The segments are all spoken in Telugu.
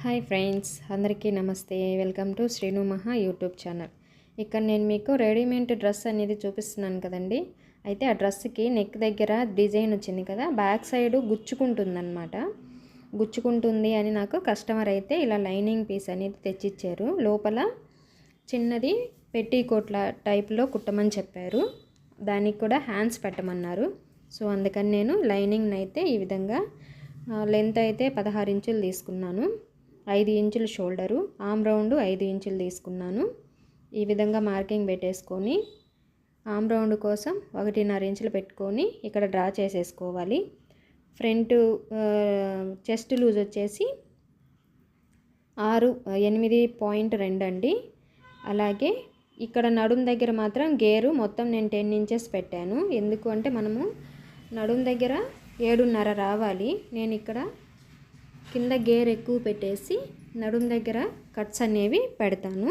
హాయ్ ఫ్రెండ్స్ అందరికీ నమస్తే. వెల్కమ్ టు శ్రీను మహా యూట్యూబ్ ఛానల్. ఇక్కడ నేను మీకు రెడీమేడ్ డ్రెస్ అనేది చూపిస్తున్నాను కదండి. అయితే ఆ డ్రెస్కి నెక్ దగ్గర డిజైన్ వచ్చింది కదా బ్యాక్ సైడ్ గుచ్చుకుంటుందన్నమాట. గుచ్చుకుంటుంది అని నాకు కస్టమర్ అయితే ఇలా లైనింగ్ పీస్ అనేది తెచ్చిచ్చారు. లోపల చిన్నది పెట్టి కోట్ల టైప్లో కుట్టమని చెప్పారు. దానికి కూడా హ్యాండ్స్ పెట్టమన్నారు. సో అందుకని నేను లైనింగ్ అయితే ఈ విధంగా లెంత్ అయితే పదహారు ఇంచులు తీసుకున్నాను. ఐదు ఇంచులు షోల్డరు ఆమ్ రౌండ్ ఐదు ఇంచులు తీసుకున్నాను. ఈ విధంగా మార్కింగ్ పెట్టేసుకొని ఆమ్ రౌండ్ కోసం ఒకటిన్నర ఇంచులు పెట్టుకొని ఇక్కడ డ్రా చేసేసుకోవాలి. ఫ్రంట్ చెస్ట్ లూజ్ వచ్చేసి ఆరు ఎనిమిది పాయింట్ రెండు అండి. అలాగే ఇక్కడ నడుం దగ్గర మాత్రం గేరు మొత్తం నేను టెన్ ఇంచెస్ పెట్టాను. ఎందుకు అంటే మనము నడుం దగ్గర ఏడున్నర రావాలి. నేను ఇక్కడ కింద గేర్ ఎక్కువ పెట్టేసి నడుం దగ్గర కట్స్ అనేవి పెడతాను.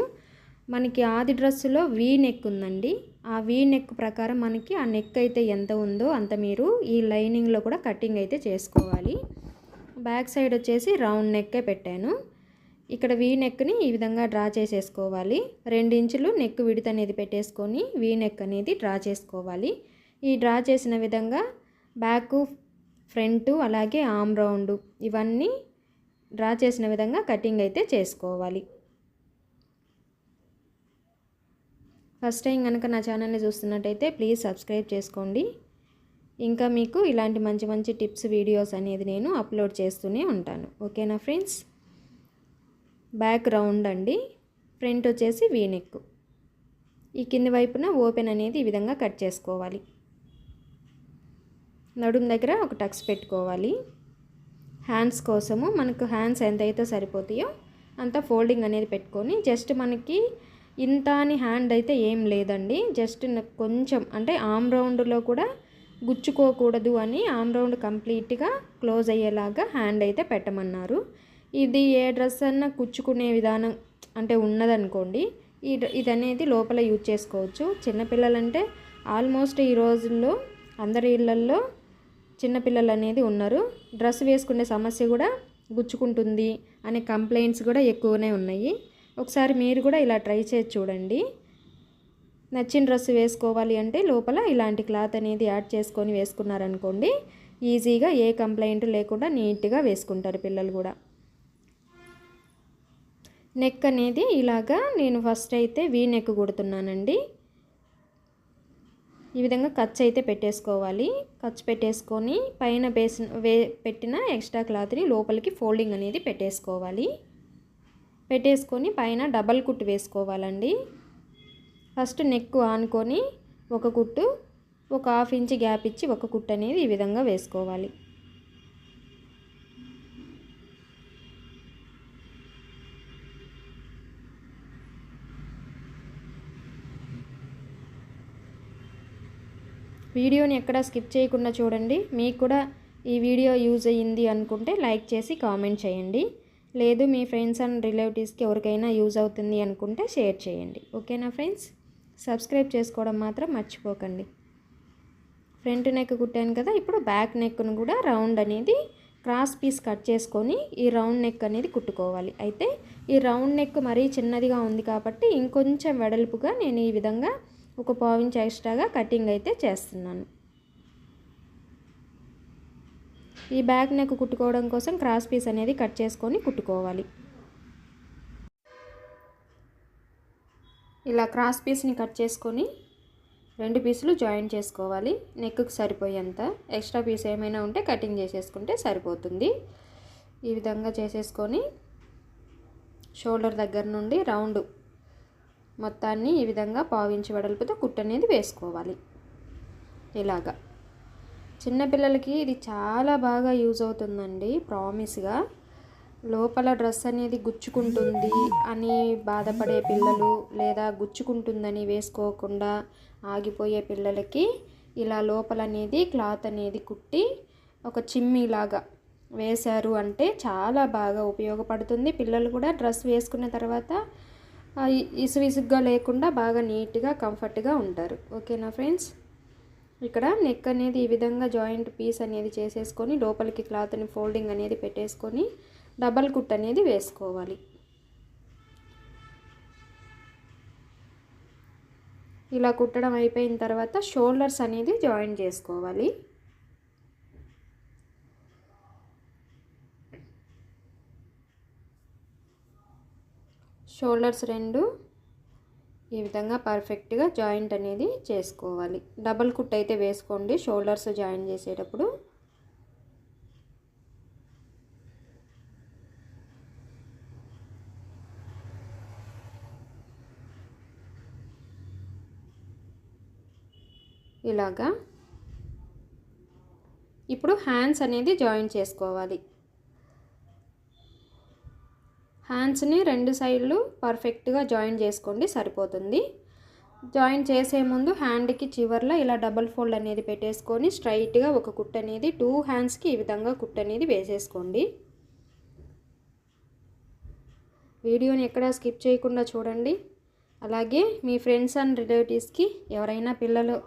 మనకి ఆది డ్రెస్సులో వీ నెక్ ఉందండి. ఆ వీ నెక్ ప్రకారం మనకి ఆ నెక్ అయితే ఎంత ఉందో అంత మీరు ఈ లైనింగ్లో కూడా కటింగ్ అయితే చేసుకోవాలి. బ్యాక్ సైడ్ వచ్చేసి రౌండ్ నెక్కే పెట్టాను. ఇక్కడ వీ నెక్ని ఈ విధంగా డ్రా చేసేసుకోవాలి. రెండు ఇంచులు నెక్ విడత అనేది పెట్టేసుకొని వీ నెక్ అనేది డ్రా చేసుకోవాలి. ఈ డ్రా చేసిన విధంగా బ్యాక్ ఫ్రంట్ అలాగే ఆమ్ రౌండ్ ఇవన్నీ డ్రా చేసిన విధంగా కటింగ్ అయితే చేసుకోవాలి. ఫస్ట్ టైం కనుక నా ఛానల్ని చూస్తున్నట్టయితే ప్లీజ్ సబ్స్క్రైబ్ చేసుకోండి. ఇంకా మీకు ఇలాంటి మంచి మంచి టిప్స్ వీడియోస్ అనేది నేను అప్లోడ్ చేస్తూనే ఉంటాను. ఓకేనా ఫ్రెండ్స్? బ్యాక్ రౌండ్ అండి. ఫ్రంట్ వచ్చేసి వీనెక్ ఈ కింది వైపున ఓపెన్ అనేది ఈ విధంగా కట్ చేసుకోవాలి. నడుం దగ్గర ఒక టక్స్ పెట్టుకోవాలి. హ్యాండ్స్ కోసము మనకు హ్యాండ్స్ ఎంతైతే సరిపోతాయో అంత ఫోల్డింగ్ అనేది పెట్టుకొని జస్ట్ మనకి ఇంత అని హ్యాండ్ అయితే ఏం లేదండి. జస్ట్ కొంచెం అంటే ఆమ్ రౌండ్లో కూడా గుచ్చుకోకూడదు అని ఆమ్ రౌండ్ కంప్లీట్గా క్లోజ్ అయ్యేలాగా హ్యాండ్ అయితే పెట్టమన్నారు. ఇది ఏ డ్రెస్ అన్నా కుచ్చుకునే విధానం అంటే ఉన్నదనుకోండి. ఈ ఇది అనేది లోపల యూజ్ చేసుకోవచ్చు. చిన్నపిల్లలంటే ఆల్మోస్ట్ ఈ రోజుల్లో అందరి ఇళ్ళల్లో చిన్నపిల్లలు అనేది ఉన్నారు. డ్రెస్ వేసుకునే సమస్య కూడా గుచ్చుకుంటుంది అనే కంప్లైంట్స్ కూడా ఎక్కువనే ఉన్నాయి. ఒకసారి మీరు కూడా ఇలా ట్రై చేసి చూడండి. నచ్చిన డ్రెస్ వేసుకోవాలి అంటే లోపల ఇలాంటి క్లాత్ అనేది యాడ్ చేసుకొని వేసుకున్నారనుకోండి ఈజీగా ఏ కంప్లైంట్ లేకుండా నీట్గా వేసుకుంటారు పిల్లలు కూడా. నెక్ అనేది ఇలాగా నేను ఫస్ట్ అయితే వీ నెక్ కుడుతున్నానండి. ఈ విధంగా ఖర్చు అయితే పెట్టేసుకోవాలి. ఖర్చు పెట్టేసుకొని పైన బేసిన్ వే పెట్టిన ఎక్స్ట్రా క్లాత్ని లోపలికి ఫోల్డింగ్ అనేది పెట్టేసుకోవాలి. పెట్టేసుకొని పైన డబల్ కుట్టు వేసుకోవాలండి. ఫస్ట్ నెక్ ఆనుకొని ఒక కుట్టు ఒక హాఫ్ ఇంచ్ గ్యాప్ ఇచ్చి ఒక కుట్టు అనేది ఈ విధంగా వేసుకోవాలి. వీడియోని ఎక్కడ స్కిప్ చేయకుండా చూడండి. మీకు కూడా ఈ వీడియో యూజ్ అయ్యింది అనుకుంటే లైక్ చేసి కామెంట్ చేయండి. లేదు మీ ఫ్రెండ్స్ అండ్ రిలేటివ్స్కి ఎవరికైనా యూజ్ అవుతుంది అనుకుంటే షేర్ చేయండి. ఓకేనా ఫ్రెండ్స్? సబ్స్క్రైబ్ చేసుకోవడం మాత్రం మర్చిపోకండి. ఫ్రంట్ నెక్ కుట్టాను కదా ఇప్పుడు బ్యాక్ నెక్ను కూడా రౌండ్ అనేది క్రాస్ పీస్ కట్ చేసుకొని ఈ రౌండ్ నెక్ అనేది కుట్టుకోవాలి. అయితే ఈ రౌండ్ నెక్ మరీ చిన్నదిగా ఉంది కాబట్టి ఇంకొంచెం వెడల్పుగా నేను ఈ విధంగా ఒక పావించ్ ఎక్స్ట్రాగా కటింగ్ అయితే చేస్తున్నాను. ఈ బ్యాక్ నెక్ కుట్టుకోవడం కోసం క్రాస్ పీస్ అనేది కట్ చేసుకొని కుట్టుకోవాలి. ఇలా క్రాస్ పీస్ని కట్ చేసుకొని రెండు పీసులు జాయిన్ చేసుకోవాలి. నెక్కు సరిపోయేంత ఎక్స్ట్రా పీస్ ఏమైనా ఉంటే కటింగ్ చేసేసుకుంటే సరిపోతుంది. ఈ విధంగా చేసేసుకొని షోల్డర్ దగ్గర నుండి రౌండ్ మొత్తాన్ని ఈ విధంగా పావించి వెడల్పుతో కుట్టు అనేది వేసుకోవాలి. ఇలాగా. చిన్నపిల్లలకి ఇది చాలా బాగా యూజ్ అవుతుందండి ప్రామిస్గా లోపల డ్రెస్ అనేది గుచ్చుకుంటుంది అని బాధపడే పిల్లలు లేదా గుచ్చుకుంటుందని వేసుకోకుండా ఆగిపోయే పిల్లలకి ఇలా లోపల అనేది క్లాత్ అనేది కుట్టి ఒక చిమ్మీలాగా వేశారు అంటే చాలా బాగా ఉపయోగపడుతుంది. పిల్లలు కూడా డ్రెస్ వేసుకున్న తర్వాత ఇసు విసుగ్గా లేకుండా బాగా నీట్గా కంఫర్ట్గా ఉంటారు. ఓకేనా ఫ్రెండ్స్? ఇక్కడ నెక్ అనేది ఈ విధంగా జాయింట్ పీస్ అనేది చేసేసుకొని లోపలికి క్లాత్ని ఫోల్డింగ్ అనేది పెట్టేసుకొని డబల్ కుట్ అనేది వేసుకోవాలి. ఇలా కుట్టడం అయిపోయిన తర్వాత షోల్డర్స్ అనేది జాయిన్ చేసుకోవాలి. షోల్డర్స్ రెండు. ఈ విధంగా పర్ఫెక్ట్గా జాయింట్ అనేది చేసుకోవాలి. డబల్ కుట్ అయితే వేసుకోండి. షోల్డర్స్ జాయిన్ చేసేటప్పుడు. ఇలాగా. ఇప్పుడు హ్యాండ్స్ అనేది జాయిన్ చేసుకోవాలి. హ్యాండ్స్ని రెండు సైడ్లు పర్ఫెక్ట్గా జాయిన్ చేసుకోండి సరిపోతుంది. జాయిన్ చేసే ముందు హ్యాండ్కి చివర్లో ఇలా డబల్ ఫోల్డ్ అనేది పెట్టేసుకొని స్ట్రైట్గా ఒక కుట్ అనేది టూ హ్యాండ్స్కి ఈ విధంగా కుట్ అనేది వేసేసుకోండి. వీడియోని ఎక్కడా స్కిప్ చేయకుండా చూడండి. అలాగే మీ ఫ్రెండ్స్ అండ్ రిలేటివ్స్కి ఎవరైనా పిల్లలు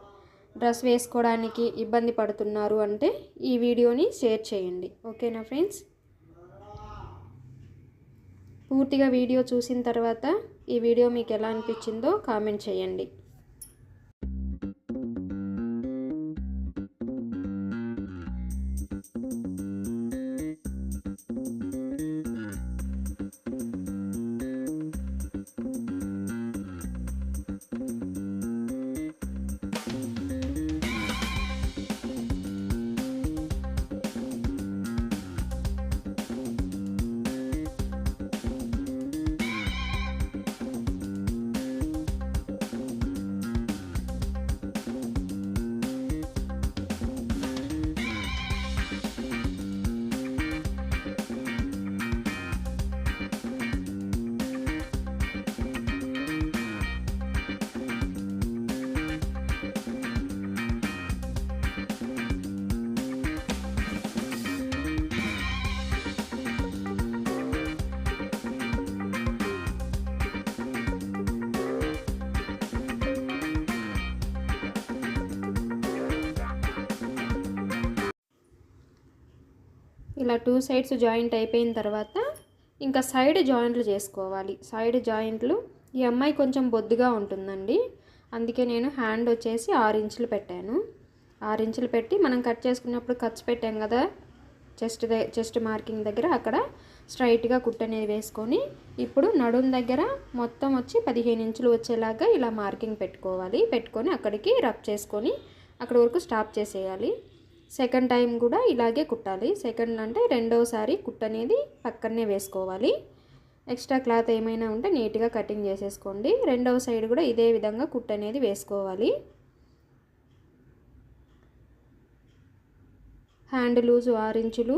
డ్రెస్ వేసుకోవడానికి ఇబ్బంది పడుతున్నారు అంటే ఈ వీడియోని షేర్ చేయండి. ఓకేనా ఫ్రెండ్స్? పూర్తిగా వీడియో చూసిన తర్వాత ఈ వీడియో మీకు ఎలా అనిపించిందో కామెంట్ చేయండి. ఇలా టూ సైడ్స్ జాయింట్ అయిపోయిన తర్వాత ఇంకా సైడ్ జాయింట్లు చేసుకోవాలి. సైడ్ జాయింట్లు ఈ అమ్మాయి కొంచెం బొద్దుగా ఉంటుందండి. అందుకే నేను హ్యాండ్ వచ్చేసి ఆరు ఇంచులు పెట్టాను. ఆరు ఇంచులు పెట్టి మనం కట్ చేసుకున్నప్పుడు ఖర్చు పెట్టాం కదా చెస్ట్ చెస్ట్ మార్కింగ్ దగ్గర అక్కడ స్ట్రైట్గా కుట్ అనేది వేసుకొని ఇప్పుడు నడుం దగ్గర మొత్తం వచ్చి పదిహేను ఇంచులు వచ్చేలాగా ఇలా మార్కింగ్ పెట్టుకోవాలి. పెట్టుకొని అక్కడికి రబ్ చేసుకొని అక్కడ వరకు స్టాప్ చేసేయాలి. సెకండ్ టైం కూడా ఇలాగే కుట్టాలి. సెకండ్ అంటే రెండోసారి కుట్టనేది పక్కనే వేసుకోవాలి. ఎక్స్ట్రా క్లాత్ ఏమైనా ఉంటే నీట్గా కటింగ్ చేసేసుకోండి. రెండవ సైడ్ కూడా ఇదే విధంగా కుట్ అనేది వేసుకోవాలి. హ్యాండ్ లూజు ఆరు ఇంచులు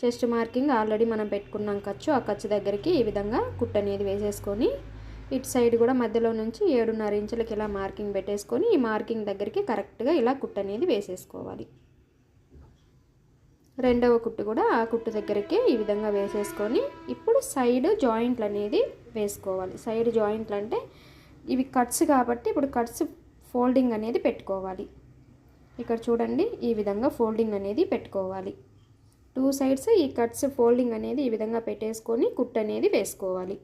చెస్ట్ మార్కింగ్ ఆల్రెడీ మనం పెట్టుకున్నాం ఖర్చు ఆ ఖర్చు దగ్గరికి ఈ విధంగా కుట్ అనేది వేసేసుకొని ఇటు సైడ్ కూడా మధ్యలో నుంచి ఏడున్నర ఇంచులకి ఇలా మార్కింగ్ పెట్టేసుకొని ఈ మార్కింగ్ దగ్గరికి కరెక్ట్గా ఇలా కుట్ అనేది వేసేసుకోవాలి. రెండవ కుట్టు కూడా ఆ కుట్టు దగ్గరికి ఈ విధంగా వేసేసుకొని ఇప్పుడు సైడ్ జాయింట్లు అనేది వేసుకోవాలి. సైడ్ జాయింట్లు అంటే ఇవి కట్స్ కాబట్టి ఇప్పుడు కట్స్ ఫోల్డింగ్ అనేది పెట్టుకోవాలి. ఇక్కడ చూడండి ఈ విధంగా ఫోల్డింగ్ అనేది పెట్టుకోవాలి. టూ సైడ్స్ ఈ కట్స్ ఫోల్డింగ్ అనేది ఈ విధంగా పెట్టేసుకొని కుట్ అనేది వేసుకోవాలి.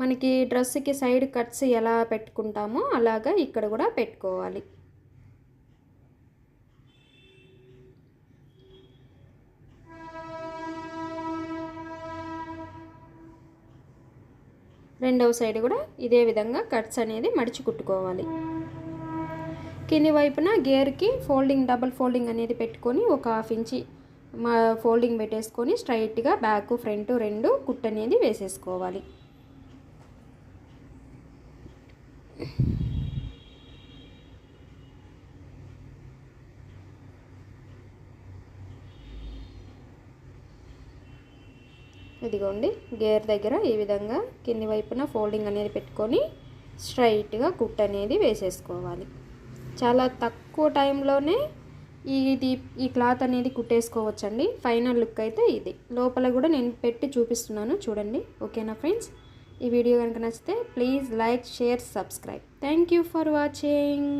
మనకి డ్రెస్కి సైడ్ కట్స్ ఎలా పెట్టుకుంటామో అలాగా ఇక్కడ కూడా పెట్టుకోవాలి. రెండవ సైడ్ కూడా ఇదే విధంగా కట్స్ అనేది మడిచి కుట్టుకోవాలి. కింది వైపున గేర్కి ఫోల్డింగ్ డబల్ ఫోల్డింగ్ అనేది పెట్టుకొని ఒక హాఫ్ ఇంచి మా ఫోల్డింగ్ పెట్టేసుకొని స్ట్రైట్గా బ్యాక్ ఫ్రంట్ రెండు కుట్ అనేది వేసేసుకోవాలి. ఇదిగోండి గేర్ దగ్గర ఈ విధంగా కింది వైపున ఫోల్డింగ్ అనేది పెట్టుకొని స్ట్రైట్గా కుట్ అనేది వేసేసుకోవాలి. చాలా తక్కువ టైంలోనే ఇది ఈ క్లాత్ అనేది కుట్టేసుకోవచ్చండి. ఫైనల్ లుక్ అయితే ఇది. లోపల కూడా నేను పెట్టి చూపిస్తున్నాను చూడండి. ఓకేనా ఫ్రెండ్స్? ఈ వీడియో కనుక నచ్చితే please like share subscribe. Thank you for watching.